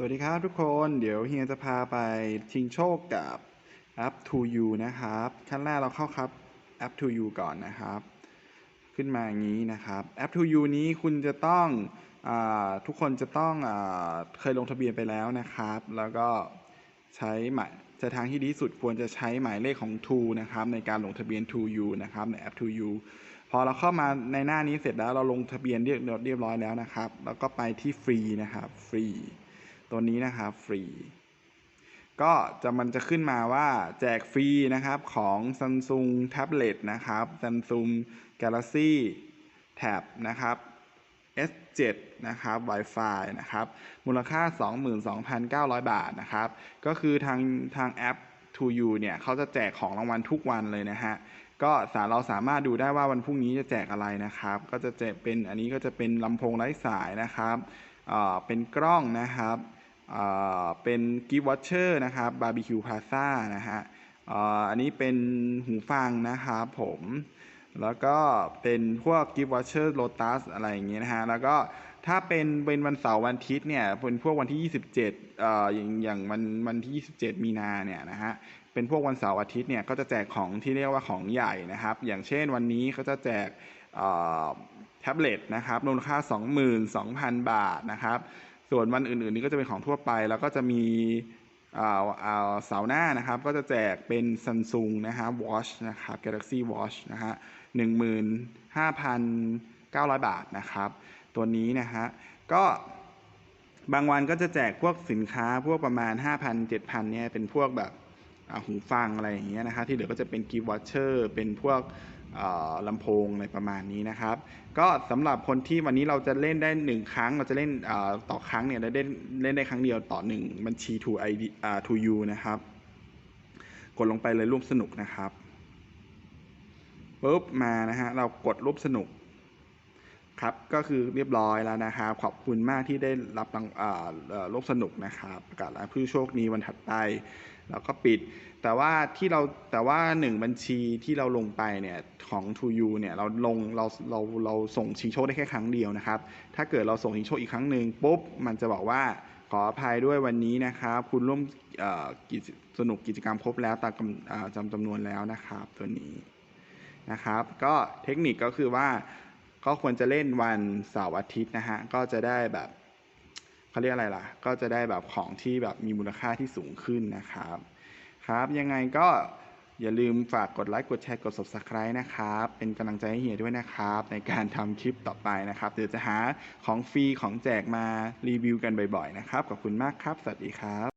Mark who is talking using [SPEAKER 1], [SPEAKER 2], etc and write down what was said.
[SPEAKER 1] สวัสดีครับทุกคนเดี๋ยวเฮียจะพาไปชิงโชคกับแอป To You นะครับ ขั้นแรกเราเข้าครับแอป To You ก่อนนะครับ ขึ้นมาอย่างนี้นะครับแอป To You นี้คุณจะต้องอทุกคนจะต้องอเคยลงทะเบียนไปแล้วนะครับ แล้วก็ใช้หมายจะทางที่ดีสุดควรจะใช้หมายเลขของ To นะครับ ในการลงทะเบียน To You นะครับในแอป To You พอเราเข้ามาในหน้านี้เสร็จแล้วเราลงทะเบียนเรียบเรียบร้อยแล้วนะครับ แล้วก็ไปที่ฟรีนะครับฟรี ตัวนี้นะครับฟรี ก็จะมันจะขึ้นมาว่าแจกฟรีนะครับของ Samsung Tablet นะครับ Samsung Galaxy Tab นะครับ S7 นะครับ Wi-Fi นะครับ มูลค่า 22,900 บาทนะครับ ก็คือทางทางแอป To You เนี่ยเขาจะแจกของรางวัลทุกวันเลยนะฮะ ก็สาเราสามารถดูได้ว่าวันพรุ่งนี้จะแจกอะไรนะครับ ก็จะแจกเป็นอันนี้ก็จะเป็นลำโพงไร้สายนะครับ เป็นกล้องนะครับ เป็นกิฟต์วอชเชอร์นะครับบาร์บีคิวพาซ่านะฮะอันนี้เป็นหูฟังนะครับผมแล้วก็เป็นพวกกิฟต์วอชเชอร์โ t ตัสอะไรอย่างเงี้ยนะฮะแล้วก็ถ้าเป็นเป็นวันเสาร์วันอาทิตย์เนี่ยเป็นพวกวันที่ 27เอ่ออย่างอย่างวันวันที่ 27 มีนาเนี่ยนะฮะเป็นพวกวันเสาร์อาทิตย์เนี่ยก็จะแจกของที่เรียกว่าของใหญ่นะครับ อย่างเช่นวันนี้เขาจะแจกแท็บเล็ตนะครับมูลค่า 22,000 บาทนะครับ ส่วนวันอื่นๆนี่ก็จะเป็นของทั่วไป แล้วก็จะมีเสาหน้านะครับ ก็จะแจกเป็น Samsung นะฮะ Watch นะครับ Galaxy Watch นะฮะ15,900 บาทนะครับ ตัวนี้นะฮะ ก็บางวันก็จะแจกพวกสินค้าพวกประมาณ 5,000 7,000เนี่ยเป็นพวกแบบหูฟังอะไรอย่างเงี้ยนะครับที่เหลือก็จะเป็นกีวอชเชอร์เป็นพวก ลำโพงอะไรประมาณนี้นะครับ ก็สำหรับคนที่วันนี้เราจะเล่นได้หนึ่งครั้ง เราจะเล่นต่อครั้งเนี่ยเราได้เล่นได้ครั้งเดียวต่อหนึ่งบัญชี to ID อ่า to you นะครับ กดลงไปเลยร่วมสนุกนะครับปุ๊บมานะฮะเรากดรูปสนุก ครับก็คือเรียบร้อยแล้วนะครับ ขอบคุณมากที่ได้รับรางโลกสนุกนะครับประกาศรายผู้โชคดีวันถัดไป แล้วก็ปิด แต่ว่าที่เราแต่ว่าหนึ่งบัญชีที่เราลงไปเนี่ยของ To You เนี่ยเราลงเราเราเราส่งชิงโชคได้แค่ครั้งเดียวนะครับ ถ้าเกิดเราส่งชิงโชคอีกครั้งหนึ่งปุ๊บมันจะบอกว่าขออภัยด้วยวันนี้นะครับ คุณร่วมสนุกกิจกรรมครบแล้วตามกจำจำนวนแล้วนะครับ ตัวนี้นะครับ ก็เทคนิคก็คือว่า ก็ควรจะเล่นวันเสาร์อาทิตย์นะฮะ ก็จะได้แบบเขาเรียกอะไรล่ะ ก็จะได้แบบของที่แบบมีมูลค่าที่สูงขึ้นนะครับ ครับ ยังไงก็อย่าลืมฝากกดไลค์ กดแชร์ กด subscribe นะครับ เป็นกำลังใจให้เฮียด้วยนะครับ ในการทำคลิปต่อไปนะครับ เดี๋ยวจะหาของฟรีของแจกมารีวิวกันบ่อยๆนะครับ ขอบคุณมากครับ สวัสดีครับ